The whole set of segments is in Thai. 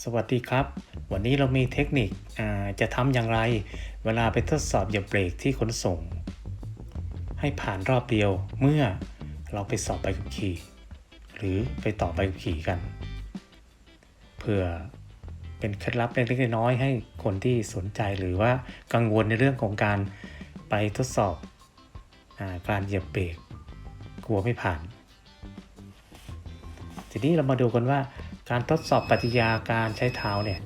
สวัสดีครับ วันนี้เรามีเทคนิคจะทำอย่างไร เวลาไปทดสอบเหยียบเบรกที่ขนส่ง ให้ผ่านรอบเดียวเมื่อเราไปสอบใบขับขี่หรือไปต่อใบขับขี่กัน เพื่อเป็นเคล็ดลับเล็กๆน้อยๆให้คนที่สนใจหรือว่ากังวลในเรื่องของการไปทดสอบอการเหยียบเบรกกลัวไม่ผ่าน ทีนี้เรามาดูกันว่า การทดสอบปฏิกิริยาการใช้เท้าเนี่ย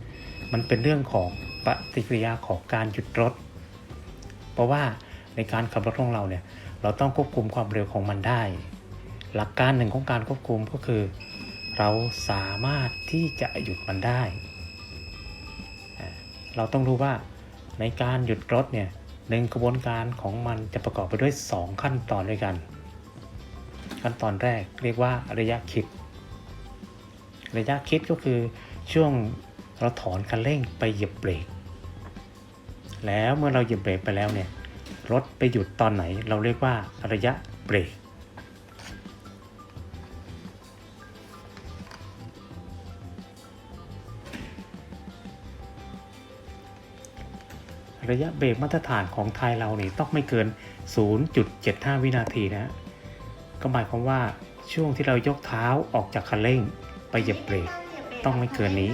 มันเป็นเรื่องของปฏิกิริยาของการหยุดรถ เพราะว่าในการขับรถของเราเนี่ยเราต้องควบคุมความเร็วของมันได้ หลักการหนึ่งของการควบคุมก็คือ เราสามารถที่จะหยุดมันได้ เราต้องรู้ว่าในการหยุดรถเนี่ยหนึ่งกระบวนการของมันจะประกอบไปด้วย 2 ขั้นตอนด้วยกัน ขั้นตอนแรกเรียกว่าระยะคิด ระยะคิดก็คือช่วงเราถอนคันเร่งไปเหยียบเบรก แล้วเมื่อเราเหยียบเบรกไปแล้วเนี่ยรถไปหยุดตอนไหนเราเรียกว่าระยะเบรก ระยะเบรกมาตรฐานของไทยเราเนี่ยต้องไม่เกิน 0.75 วินาทีนะฮะก็หมายความว่าช่วงที่เรายกเท้าออกจากคันเร่ง เหยียบเบรกต้องไม่เกินนี้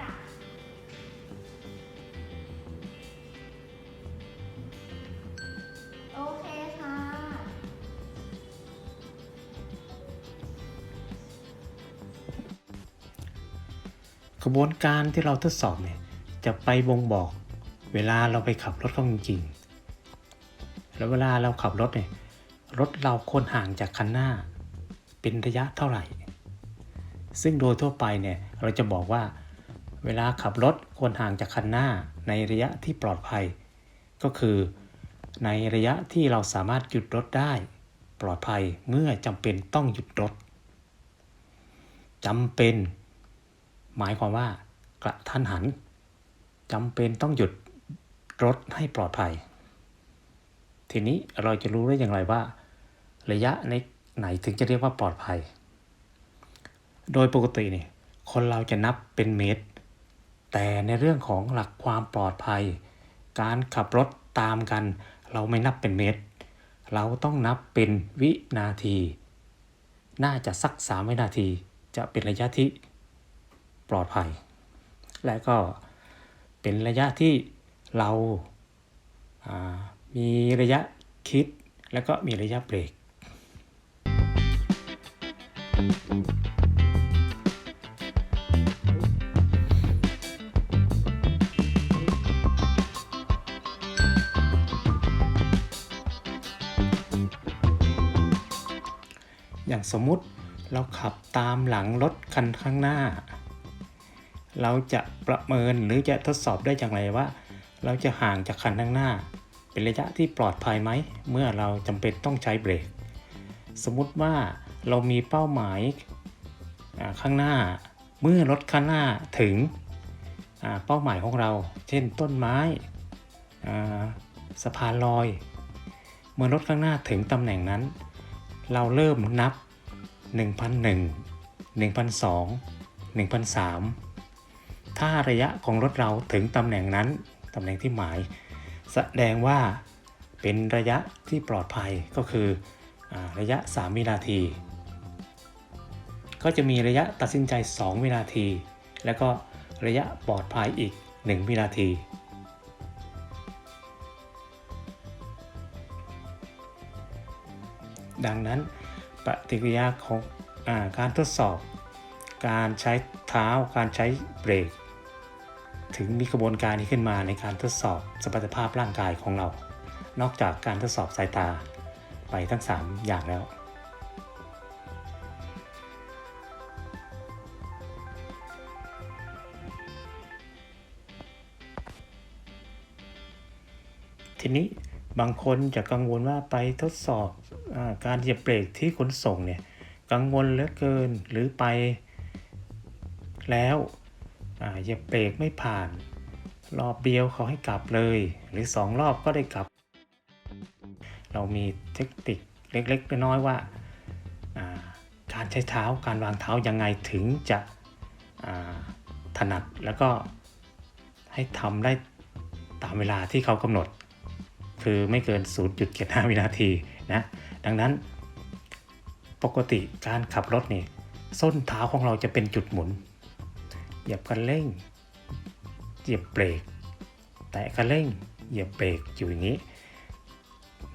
จ้ะโอเคค่ะ กระบวนการที่เราทดสอบเนี่ยจะไปบ่งบอกเวลาเราไปขับรถเข้าจริงๆแล้วเวลาเราขับรถเนี่ยรถเราควรห่างจากคันหน้า เป็นระยะเท่าไหร่ ซึ่งโดยทั่วไปเนี่ยเราจะบอกว่า เวลาขับรถควรห่างจากคันหน้าในระยะที่ปลอดภัย ก็คือในระยะที่เราสามารถหยุดรถได้ ปลอดภัยเมื่อจำเป็นต้องหยุดรถจำเป็น หมายความว่ากระทันหันจำเป็นต้องหยุดรถให้ปลอดภัย ทีนี้เราจะรู้ได้อย่างไรว่า ระยะในไหนถึงจะเรียกว่าปลอดภัย โดยปกติเนี่ยคนเราจะนับเป็นเมตร แต่ในเรื่องของหลักความปลอดภัย การขับรถตามกัน เราไม่นับเป็นเมตร เราต้องนับเป็นวินาที น่าจะสักสามวินาที จะเป็นระยะที่ปลอดภัย และก็เป็นระยะที่เราามีระยะคิด แล้วก็มีระยะเบรก อย่างสมมุติเราขับตามหลังรถคันข้างหน้า เราจะประเมินหรือจะทดสอบได้อย่างไรว่า เราจะห่างจากคันข้างหน้า เป็นระยะที่ปลอดภัยไหม เมื่อเราจำเป็นต้องใช้เบรก สมมุติว่าเรามีเป้าหมายข้างหน้า เมื่อรถข้างหน้าถึงเป้าหมายของเรา เช่นต้นไม้สะพานลอย เมื่อรถข้างหน้าถึงตำแหน่งนั้น เราเริ่มนับ 1,001 1,002 1,003 ถ้าระยะของรถเราถึงตำแหน่งนั้น ตำแหน่งที่หมาย แสดงว่าเป็นระยะที่ปลอดภัยก็คืออระยะ 3 วินาที ก็จะมีระยะตัดสินใจ 2 วินาที แล้วก็ระยะปลอดภัยอีก 1 วินาที ดังนั้น ปฏิกิริยาของอการทดสอบ การใช้เท้าการใช้เบรก ถึงมีกระบวนการนี้ขึ้นมาในการทดสอบสมรรถภาพร่างกายของเรา นอกจากการทดสอบสายตาไปทั้ง 3 อย่างแล้วทีนี้บางคนจะกังวลว่าไปทดสอบ การเหยียบเบรกที่ขนส่งเนี่ยกังวลเหลือเกินหรือไปแล้วอ่าเหยียบเบรกไม่ผ่าน รอบเดียวเขาให้กลับเลย หรือสองรอบก็ได้กลับ เรามีเทคนิคเล็กๆน้อยๆว่าการใช้เท้าการวางเท้ายังไงถึงจะถนัดแล้วก็ให้ทำได้ตามเวลาที่เขากำหนด คือไม่เกิน 0.75 วินาทีนะ ดังนั้น ปกติการขับรถนี่ส้นเท้าของเราจะเป็นจุดหมุน เหยียบคันเร่ง เหยียบเบรก แตะคันเร่ง เหยียบเบรกอยู่อย่างนี้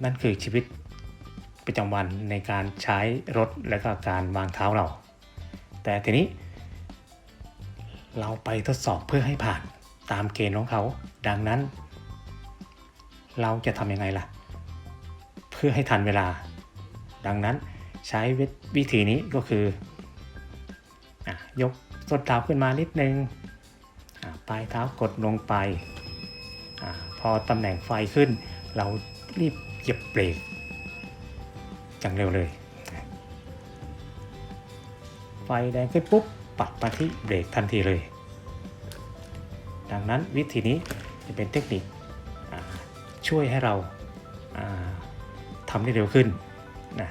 นั่นคือชีวิตประจำวันในการใช้รถและก็การวางเท้าเรา แต่ทีนี้ เราไปทดสอบเพื่อให้ผ่านตามเกณฑ์ของเขา ดังนั้น เราจะทำยังไงล่ะ เพื่อให้ทันเวลา ดังนั้นใช้วิธีนี้ก็คืออยกส้นเท้าขึ้นมานิดนึงอะปลายเท้ากดลงไปอพอตำแหน่งไฟขึ้น เรารีบเหยียบเบรกจังเร็วเลย ไฟแดงขึ้นปุ๊บปัดมาที่เบรกทันทีเลย ดังนั้นวิธีนี้จะเป็นเทคนิค ช่วยให้เราาทำได้เร็วขึ้นนะ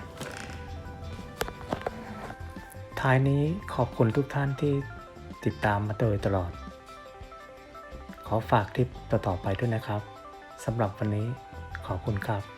ท้ายนี้ขอบคุณทุกท่านที่ติดตามมาโดยตลอด ขอฝากคลิปต่อๆไปด้วยนะครับสำหรับวันนี้ขอบคุณครับ